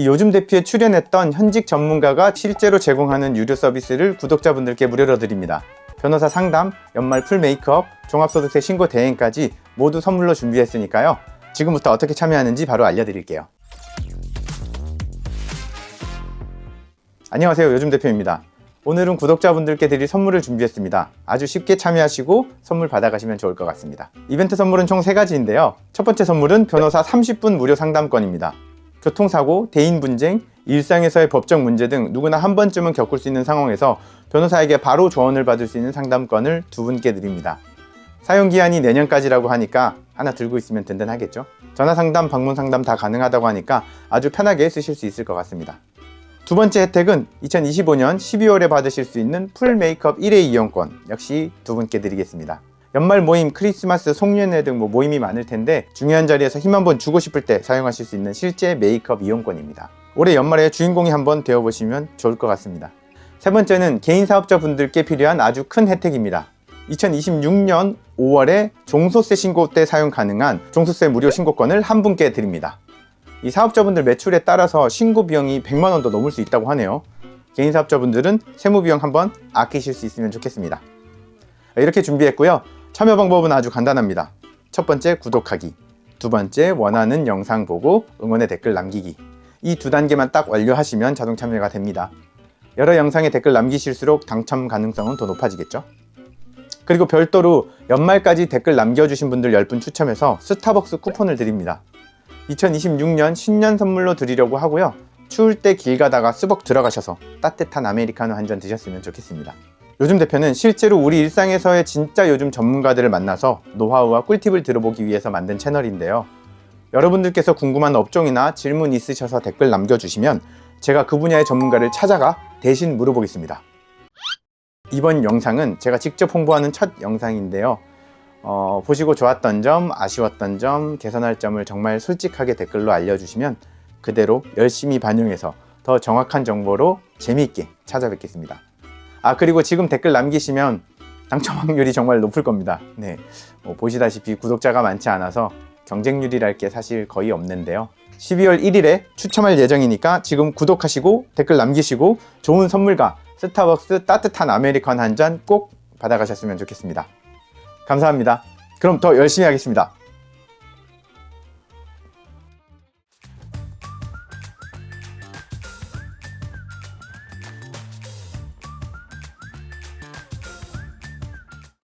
이 요즘 대피에 출연했던 현직 전문가가 실제로 제공하는 유료 서비스를 구독자분들께 무료로 드립니다. 변호사 상담, 연말 풀 메이크업, 종합소득세 신고 대행까지 모두 선물로 준비했으니까요. 지금부터 어떻게 참여하는지 바로 알려드릴게요. 안녕하세요. 요즘 대표입니다. 오늘은 구독자분들께 드릴 선물을 준비했습니다. 아주 쉽게 참여하시고 선물 받아가시면 좋을 것 같습니다. 이벤트 선물은 총 3가지인데요. 첫 번째 선물은 변호사 30분 무료 상담권입니다. 교통사고, 대인 분쟁, 일상에서의 법적 문제 등 누구나 한 번쯤은 겪을 수 있는 상황에서 변호사에게 바로 조언을 받을 수 있는 상담권을 두 분께 드립니다. 사용 기한이 내년까지라고 하니까 하나 들고 있으면 든든하겠죠? 전화 상담, 방문 상담 다 가능하다고 하니까 아주 편하게 쓰실 수 있을 것 같습니다. 두 번째 혜택은 2025년 12월에 받으실 수 있는 풀 메이크업 1회 이용권 역시 두 분께 드리겠습니다. 연말 모임, 크리스마스, 송년회 등 뭐 모임이 많을 텐데 중요한 자리에서 힘 한번 주고 싶을 때 사용하실 수 있는 실제 메이크업 이용권입니다. 올해 연말에 주인공이 한번 되어보시면 좋을 것 같습니다. 세 번째는 개인 사업자 분들께 필요한 아주 큰 혜택입니다. 2026년 5월에 종소세 신고 때 사용 가능한 종소세 무료 신고권을 한 분께 드립니다. 이 사업자분들 매출에 따라서 신고 비용이 100만 원도 넘을 수 있다고 하네요. 개인 사업자분들은 세무 비용 한번 아끼실 수 있으면 좋겠습니다. 이렇게 준비했고요. 참여 방법은 아주 간단합니다. 첫 번째 구독하기, 두 번째 원하는 영상 보고 응원의 댓글 남기기. 이 두 단계만 딱 완료하시면 자동 참여가 됩니다. 여러 영상에 댓글 남기실수록 당첨 가능성은 더 높아지겠죠? 그리고 별도로 연말까지 댓글 남겨주신 분들 10분 추첨해서 스타벅스 쿠폰을 드립니다. 2026년 신년 선물로 드리려고 하고요. 추울 때 길 가다가 스벅 들어가셔서 따뜻한 아메리카노 한 잔 드셨으면 좋겠습니다. 요즘 대표는 실제로 우리 일상에서의 진짜 요즘 전문가들을 만나서 노하우와 꿀팁을 들어보기 위해서 만든 채널인데요. 여러분들께서 궁금한 업종이나 질문 있으셔서 댓글 남겨주시면 제가 그 분야의 전문가를 찾아가 대신 물어보겠습니다. 이번 영상은 제가 직접 홍보하는 첫 영상인데요. 어, 보시고 좋았던 점, 아쉬웠던 점, 개선할 점을 정말 솔직하게 댓글로 알려주시면 그대로 열심히 반영해서 더 정확한 정보로 재미있게 찾아뵙겠습니다. 아, 그리고 지금 댓글 남기시면 당첨 확률이 정말 높을 겁니다. 네. 뭐 보시다시피 구독자가 많지 않아서 경쟁률이랄 게 사실 거의 없는데요. 12월 1일에 추첨할 예정이니까 지금 구독하시고 댓글 남기시고 좋은 선물과 스타벅스 따뜻한 아메리카노 한잔 꼭 받아가셨으면 좋겠습니다. 감사합니다. 그럼 더 열심히 하겠습니다.